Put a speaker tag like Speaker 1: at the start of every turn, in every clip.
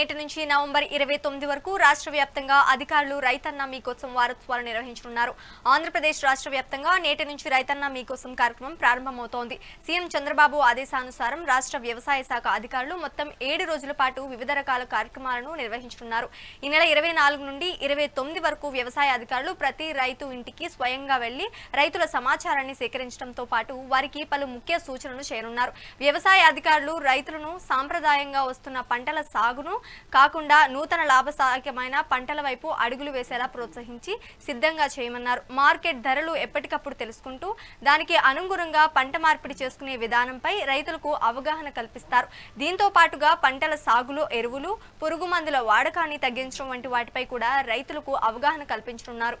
Speaker 1: నేటి నుంచి నవంబర్ ఇరవై తొమ్మిది వరకు రాష్ట్ర వ్యాప్తంగా అధికారులు రైతన్న మీకోసం వారోత్సవాలు నిర్వహించనున్నారు. ఆంధ్రప్రదేశ్ రాష్ట్ర వ్యాప్తంగా నేటి నుంచి రైతన్న మీకోసం కార్యక్రమం ప్రారంభమవుతోంది. సీఎం చంద్రబాబు ఆదేశానుసారం రాష్ట్ర వ్యవసాయ శాఖ అధికారులు మొత్తం ఏడు రోజుల పాటు వివిధ రకాల కార్యక్రమాలను నిర్వహించనున్నారు. ఈ నెల ఇరవై నాలుగు నుండి ఇరవై తొమ్మిది వరకు వ్యవసాయ అధికారులు ప్రతి రైతు ఇంటికి స్వయంగా వెళ్ళి రైతుల సమాచారాన్ని సేకరించడంతో పాటు వారికి పలు ముఖ్య సూచనలు చేయనున్నారు. వ్యవసాయ అధికారులు రైతులను సాంప్రదాయంగా వస్తున్న పంటల సాగును కాకుండా నూతన లాభసాయకమైన పంటల వైపు అడుగులు వేసేలా ప్రోత్సహించి సిద్ధంగా చేయమన్నారు. మార్కెట్ ధరలు ఎప్పటికప్పుడు తెలుసుకుంటూ దానికి అనుగుణంగా పంట మార్పిడి చేసుకునే విధానంపై రైతులకు అవగాహన కల్పిస్తారు. దీంతో పాటుగా పంటల సాగులో ఎరువులు పురుగు మందుల వాడకాన్ని తగ్గించడం వంటి వాటిపై కూడా రైతులకు అవగాహన కల్పించనున్నారు.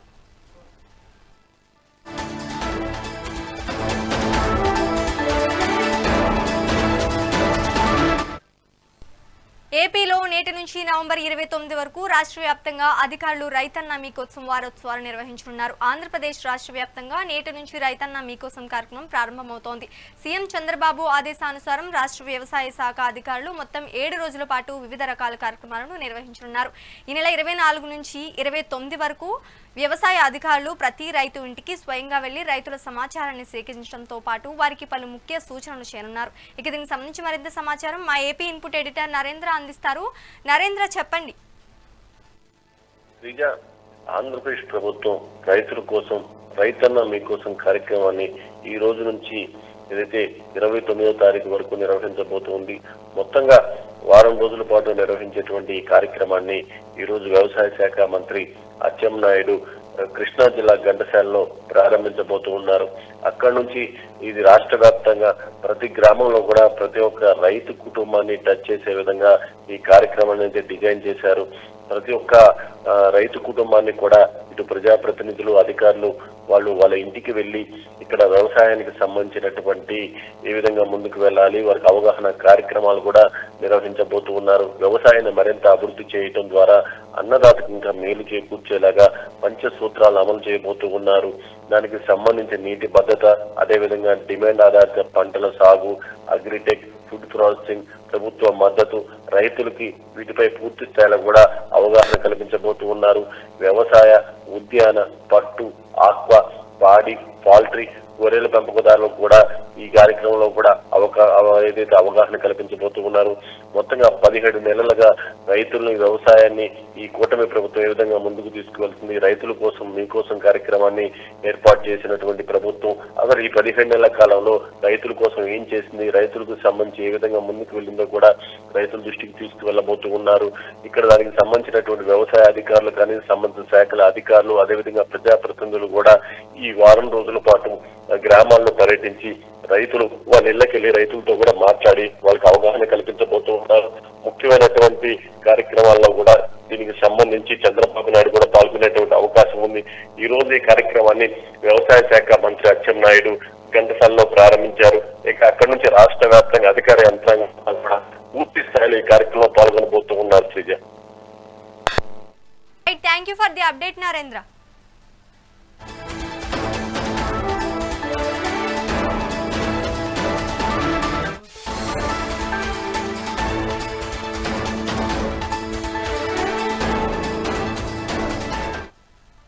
Speaker 1: ఏపీలో నేటి నుంచి నవంబర్ ఇరవై తొమ్మిది వరకు రాష్ట్ర వ్యాప్తంగా అధికారులు రైతన్న మీకోసం వారోత్సవాలు నిర్వహించనున్నారు. ఆంధ్రప్రదేశ్ రాష్ట్ర వ్యాప్తంగా నేటి నుంచి రైతన్న మీకోసం కార్యక్రమం ప్రారంభమవుతోంది. సీఎం చంద్రబాబు ఆదేశానుసారం రాష్ట్ర వ్యవసాయ శాఖ అధికారులు మొత్తం ఏడు రోజుల పాటు వివిధ రకాల కార్యక్రమాలను నిర్వహించనున్నారు. ఈ నెల ఇరవై నాలుగు నుంచి ఇరవై తొమ్మిది వరకు వ్యవసాయ అధికారులు ప్రతి రైతు ఇంటికి స్వయంగా వెళ్ళి రైతుల సమాచారాన్ని సేకరించడంతో పాటు వారికి పలు ముఖ్య సూచనలు చేయనున్నారు. ఇక దీనికి సంబంధించి మరింత సమాచారం మా ఏపీ ఇన్పుట్ ఎడిటర్ నరేంద్ర అందిస్తారు. నరేంద్ర చెప్పండి.
Speaker 2: ఆంధ్రప్రదేశ్ ప్రభుత్వం రైతుల కోసం రైతన్న మీకోసం కార్యక్రమాన్ని ఈ రోజు నుంచి ఏదైతే ఇరవై తొమ్మిదో తారీఖు వరకు నిర్వహించబోతోంది మొత్తంగా వారం రోజుల పాటు నిర్వహించేటువంటి ఈ కార్యక్రమాన్ని ఈ రోజు వ్యవసాయ శాఖ మంత్రి అచ్చెం నాయుడు కృష్ణా జిల్లా ఘంటసాలలో ప్రారంభించబోతూ ఉన్నారు. అక్కడ నుంచి ఇది రాష్ట్ర వ్యాప్తంగా ప్రతి గ్రామంలో కూడా ప్రతి ఒక్క రైతు కుటుంబాన్ని టచ్ చేసే విధంగా ఈ కార్యక్రమాన్ని అయితే డిజైన్ చేశారు. ప్రతి ఒక్క రైతు కుటుంబాన్ని కూడా ఇటు ప్రజాప్రతినిధులు అధికారులు వాళ్ళు వాళ్ళ ఇంటికి వెళ్ళి ఇక్కడ వ్యవసాయానికి సంబంధించినటువంటి ఏ విధంగా ముందుకు వెళ్ళాలి. వారికి అవగాహన కార్యక్రమాలు కూడా నిర్వహించబోతూ ఉన్నారు. వ్యవసాయాన్ని మరింత అభివృద్ధి చేయటం ద్వారా అన్నదాతకు ఇంకా మేలు చేకూర్చేలాగా పంచ సూత్రాలు అమలు చేయబోతూ ఉన్నారు. దానికి సంబంధించిన నీటి భద్రత అదేవిధంగా డిమాండ్ ఆధారిత పంటల సాగు అగ్రిటెక్ ఫుడ్ ప్రాసెసింగ్ ప్రభుత్వ మద్దతు రైతులకి వీటిపై పూర్తి స్థాయిలో కూడా అవగాహన కల్పించబోతూ ఉన్నారు. వ్యవసాయ ఉద్యాన పట్టు ఆక్వా పాడి పౌల్ట్రీ గొర్రెల పెంపకదారులకు కూడా ఈ కార్యక్రమంలో కూడా అవకా ఏదైతే అవగాహన కల్పించబోతూ ఉన్నారు మొత్తంగా పదిహేడు నెలలుగా రైతుల్ని వ్యవసాయాన్ని ఈ కూటమి ప్రభుత్వం ఏ విధంగా ముందుకు తీసుకువెళ్తుంది రైతుల కోసం మీకోసం కార్యక్రమాన్ని ఏర్పాటు చేసినటువంటి ప్రభుత్వం అసలు ఈ పదిహేడు నెలల కాలంలో రైతుల కోసం ఏం చేసింది రైతులకు సంబంధించి ఏ విధంగా ముందుకు వెళ్ళిందో కూడా రైతుల దృష్టికి తీసుకువెళ్ళబోతూ ఉన్నారు. ఇక్కడ దానికి సంబంధించినటువంటి వ్యవసాయ అధికారులు కానీ సంబంధిత శాఖల అధికారులు అదేవిధంగా ప్రజాప్రతినిధులు కూడా ఈ వారం రోజుల పాటు గ్రామాల్లో పర్యటించి రైతులు వాళ్ళ ఇళ్ళకెళ్ళి రైతులతో కూడా మాట్లాడి వాళ్ళకి అవగాహన కల్పించబోతూ ఉన్నారు. ముఖ్యమైనటువంటి కార్యక్రమాల్లో కూడా దీనికి సంబంధించి చంద్రబాబు నాయుడు కూడా పాల్గొనేటువంటి అవకాశం ఉంది. ఈ రోజు ఈ కార్యక్రమాన్ని వ్యవసాయ శాఖ మంత్రి అచ్చెన్నాయుడు ఘంటసాలలో ప్రారంభించారు. ఇక అక్కడి నుంచి రాష్ట్ర వ్యాప్తంగా అధికార యంత్రాంగం కూడా పూర్తి స్థాయిలో ఈ కార్యక్రమంలో పాల్గొనబోతూ ఉన్నారు Sreeja.
Speaker 1: Thank you for the update Narendra